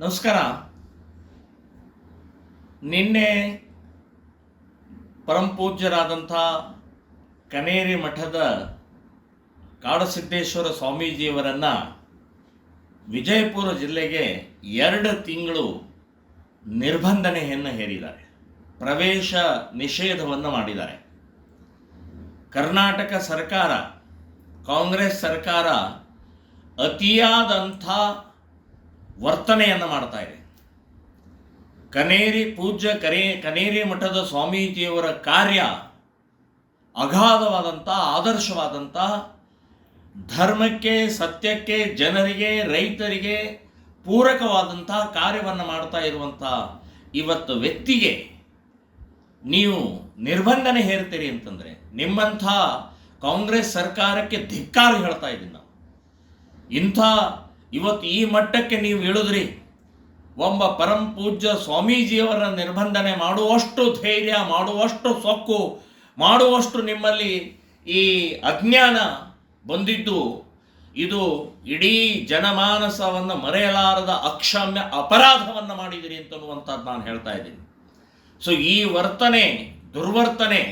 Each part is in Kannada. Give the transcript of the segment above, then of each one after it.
ನಮಸ್ಕಾರ. ನಿನ್ನೆ ಪರಮಪೂಜ್ಯರಾದಂಥ ಕನೇರಿ ಮಠದ ಕಾಡಸಿದ್ದೇಶ್ವರ ಸ್ವಾಮೀಜಿಯವರನ್ನು ವಿಜಯಪುರ ಜಿಲ್ಲೆಗೆ ಎರಡು ತಿಂಗಳು ನಿರ್ಬಂಧನೆಯನ್ನು ಹೇರಿದ್ದಾರೆ. ಪ್ರವೇಶ ನಿಷೇಧವನ್ನು ಮಾಡಿದ್ದಾರೆ. ಕರ್ನಾಟಕ ಸರ್ಕಾರ, ಕಾಂಗ್ರೆಸ್ ಸರ್ಕಾರ ಅತಿಯಾದಂಥ ವರ್ತನೆಯನ್ನು ಮಾಡ್ತಾ ಇದೆ. ಕನೇರಿ ಪೂಜ್ಯ ಕರೇ, ಕನೇರಿ ಮಠದ ಸ್ವಾಮೀಜಿಯವರ ಕಾರ್ಯ ಅಗಾಧವಾದಂಥ, ಆದರ್ಶವಾದಂಥ, ಧರ್ಮಕ್ಕೆ, ಸತ್ಯಕ್ಕೆ, ಜನರಿಗೆ, ರೈತರಿಗೆ ಪೂರಕವಾದಂಥ ಕಾರ್ಯವನ್ನು ಮಾಡ್ತಾ ಇರುವಂಥ ಇವತ್ತು ವ್ಯಕ್ತಿಗೆ ನೀವು ನಿರ್ಬಂಧನೆ ಹೇರ್ತೀರಿ ಅಂತಂದರೆ ನಿಮ್ಮಂಥ ಕಾಂಗ್ರೆಸ್ ಸರ್ಕಾರಕ್ಕೆ ಧಿಕ್ಕಾರ ಹೇಳ್ತಾ ಇದ್ದೀನಿ ನಾವು. ಇಂಥ ಇವತ್ತು ಈ ಮಟ್ಟಕ್ಕೆ ನೀವು ಇಳಿದ್ರಿ. ಒಬ್ಬ ಪರಂ ಪೂಜ್ಯ ಸ್ವಾಮೀಜಿಯವರ ನಿರ್ಬಂಧನೆ ಮಾಡುವಷ್ಟು ಧೈರ್ಯ, ಮಾಡುವಷ್ಟು ಸೊಕ್ಕು, ಮಾಡುವಷ್ಟು ನಿಮ್ಮಲ್ಲಿ ಈ ಅಜ್ಞಾನ ಬಂದಿದ್ದು, ಇದು ಇಡೀ ಜನಮಾನಸವನ್ನು ಮರೆಯಲಾರದ ಅಕ್ಷಮ್ಯ ಅಪರಾಧವನ್ನು ಮಾಡಿದಿರಿ ಅಂತನ್ನುವಂಥದ್ದು ನಾನು ಹೇಳ್ತಾ ಇದ್ದೀನಿ. ಸೊ ಈ ವರ್ತನೆ ದುರ್ವರ್ತನೆ,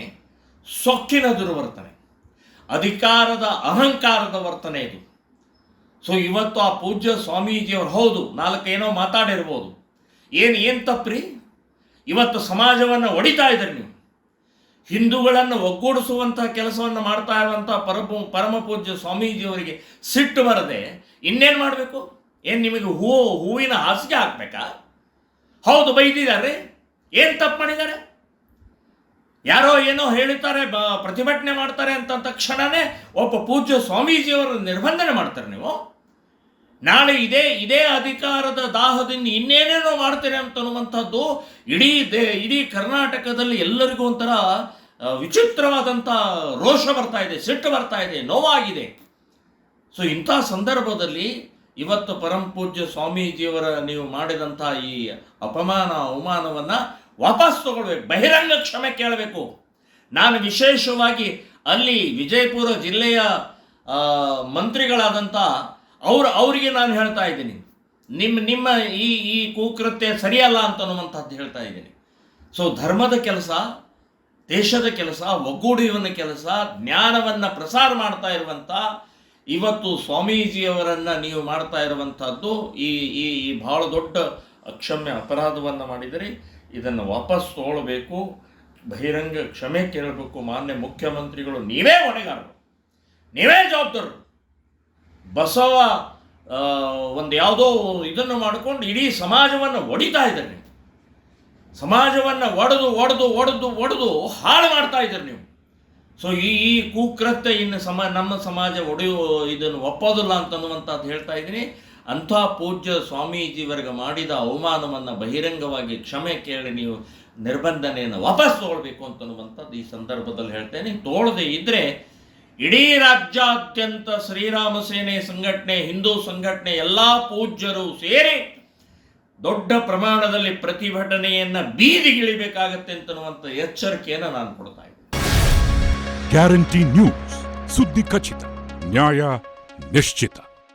ಸೊಕ್ಕಿನ ದುರ್ವರ್ತನೆ, ಅಧಿಕಾರದ ಅಹಂಕಾರದ ವರ್ತನೆ ಇದು. ಸೊ ಇವತ್ತು ಆ ಪೂಜ್ಯ ಸ್ವಾಮೀಜಿಯವರು ಹೌದು, ನಾಲ್ಕೇನೋ ಮಾತಾಡಿರ್ಬೋದು. ಏನು ಏನು ತಪ್ಪ್ರಿ? ಇವತ್ತು ಸಮಾಜವನ್ನು ಒಡಿತಾ ಇದ್ರಿ ನೀವು. ಹಿಂದೂಗಳನ್ನು ಒಗ್ಗೂಡಿಸುವಂಥ ಕೆಲಸವನ್ನು ಮಾಡ್ತಾ ಇರುವಂಥ ಪರಮ ಪರಮ ಪೂಜ್ಯ ಸ್ವಾಮೀಜಿಯವರಿಗೆ ಸಿಟ್ಟು ಬರದೆ ಇನ್ನೇನು ಮಾಡಬೇಕು? ಏನು ನಿಮಗೆ ಹೂವು, ಹೂವಿನ ಹಾಸಿಗೆ ಹಾಕ್ಬೇಕಾ? ಹೌದು ಬೈದಿದ್ದಾರೆ ಏನು ತಪ್ಪು ಮಾಡಿದ್ದಾರೆ? ಯಾರೋ ಏನೋ ಹೇಳ್ತಾರೆ ಪ್ರತಿಭಟನೆ ಮಾಡ್ತಾರೆ ಅಂತ ತಕ್ಷಣವೇ ಒಬ್ಬ ಪೂಜ್ಯ ಸ್ವಾಮೀಜಿಯವರು ನಿರ್ಬಂಧನೆ ಮಾಡ್ತಾರೆ ನೀವು. ನಾಳೆ ಇದೇ ಇದೇ ಅಧಿಕಾರದ ದಾಹದಿಂದ ಇನ್ನೇನೇನೋ ಮಾಡ್ತೇನೆ ಅಂತ ಅನ್ನುವಂಥದ್ದು ಇಡೀ ದೇ, ಇಡೀ ಕರ್ನಾಟಕದಲ್ಲಿ ಎಲ್ಲರಿಗೂ ಒಂಥರ ವಿಚಿತ್ರವಾದಂಥ ರೋಷ ಬರ್ತಾ ಇದೆ, ಸಿಟ್ಟು ಬರ್ತಾ ಇದೆ, ನೋವಾಗಿದೆ. ಸೊ ಇಂಥ ಸಂದರ್ಭದಲ್ಲಿ ಇವತ್ತು ಪರಂ ಪೂಜ್ಯ ಸ್ವಾಮೀಜಿಯವರ ನೀವು ಮಾಡಿದಂಥ ಈ ಅಪಮಾನ, ಅವಮಾನವನ್ನು ವಾಪಸ್ ತಗೊಳ್ಬೇಕು, ಬಹಿರಂಗ ಕ್ಷಮೆ ಕೇಳಬೇಕು. ನಾನು ವಿಶೇಷವಾಗಿ ಅಲ್ಲಿ ವಿಜಯಪುರ ಜಿಲ್ಲೆಯ ಮಂತ್ರಿಗಳಾದಂಥ ಅವ್ರು ಅವರಿಗೆ ನಾನು ಹೇಳ್ತಾ ಇದ್ದೀನಿ. ನಿಮ್ಮ ನಿಮ್ಮ ಈ ಈ ಕುಕೃತ್ಯ ಸರಿಯಲ್ಲ ಅಂತ ಅನ್ನುವಂಥದ್ದು ಹೇಳ್ತಾ ಇದ್ದೀನಿ. ಸೊ ಧರ್ಮದ ಕೆಲಸ, ದೇಶದ ಕೆಲಸ ಒಗ್ಗೂಡುವನ ಕೆಲಸ, ಜ್ಞಾನವನ್ನು ಪ್ರಸಾರ ಮಾಡ್ತಾ ಇರುವಂಥ ಇವತ್ತು ಸ್ವಾಮೀಜಿಯವರನ್ನು ನೀವು ಮಾಡ್ತಾ ಇರುವಂಥದ್ದು ಈ ಈ ಈ ಭಾಳ ದೊಡ್ಡ ಅಕ್ಷಮ್ಯ ಅಪರಾಧವನ್ನು ಮಾಡಿದರೆ ಇದನ್ನು ವಾಪಸ್ ತಗೊಳ್ಬೇಕು. ಬಹಿರಂಗ ಕ್ಷಮೆ ಕೇಳಬೇಕು. ಮಾನ್ಯ ಮುಖ್ಯಮಂತ್ರಿಗಳು ನೀವೇ ಹೊಣೆಗಾರರು. ನೀವೇ ಜವಾಬ್ದಾರರು. ಬಸವ ಒಂದು ಯಾವುದೋ ಇದನ್ನು ಮಾಡಿಕೊಂಡು ಇಡೀ ಸಮಾಜವನ್ನು ಒಡಿತಾ ಇದ್ದಾರೆ ನೀವು. ಸಮಾಜವನ್ನು ಒಡೆದು ಒಡೆದು ಒಡೆದು ಒಡೆದು ಹಾಳು ಮಾಡ್ತಾ ಇದ್ದಾರೆ ನೀವು. ಸೊ ಈ ಕುಕೃತ್ಯ ಇನ್ನು ಸಮ, ನಮ್ಮ ಸಮಾಜ ಒಡೆಯುವ ಇದನ್ನು ಒಪ್ಪೋದಿಲ್ಲ ಅಂತನ್ನುವಂಥದ್ದು ಹೇಳ್ತಾ ಇದ್ದೀನಿ. ಅಂಥ ಪೂಜ್ಯ ಸ್ವಾಮೀಜಿವರೆಗೆ ಮಾಡಿದ ಅವಮಾನವನ್ನು ಬಹಿರಂಗವಾಗಿ ಕ್ಷಮೆ ಕೇಳಿ ನೀವು ನಿರ್ಬಂಧನೆಯನ್ನು ವಾಪಸ್ ತೊಗೊಳ್ಬೇಕು ಅಂತನ್ನುವಂಥದ್ದು ಈ ಸಂದರ್ಭದಲ್ಲಿ ಹೇಳ್ತೇನೆ. ತೋಳದೆ ಇದ್ದರೆ ಇಡೀ ರಾಜ್ಯಾದ್ಯಂತ ಶ್ರೀರಾಮ ಸೇನೆ ಸಂಘಟನೆ, ಹಿಂದೂ ಸಂಘಟನೆ, ಎಲ್ಲ ಪೂಜ್ಯರು ಸೇರಿ ದೊಡ್ಡ ಪ್ರಮಾಣದಲ್ಲಿ ಪ್ರತಿಭಟನೆಯನ್ನು ಬೀದಿಗಿಳಿಬೇಕಾಗತ್ತೆ ಅಂತನ್ನುವಂಥ ಎಚ್ಚರಿಕೆಯನ್ನು ನಾನು ಕೊಡ್ತಾ ಇದ್ದೀನಿ. ಗ್ಯಾರಂಟಿ ನ್ಯೂಸ್, ಸುದ್ದಿ ಖಚಿತ, ನ್ಯಾಯ ನಿಶ್ಚಿತ.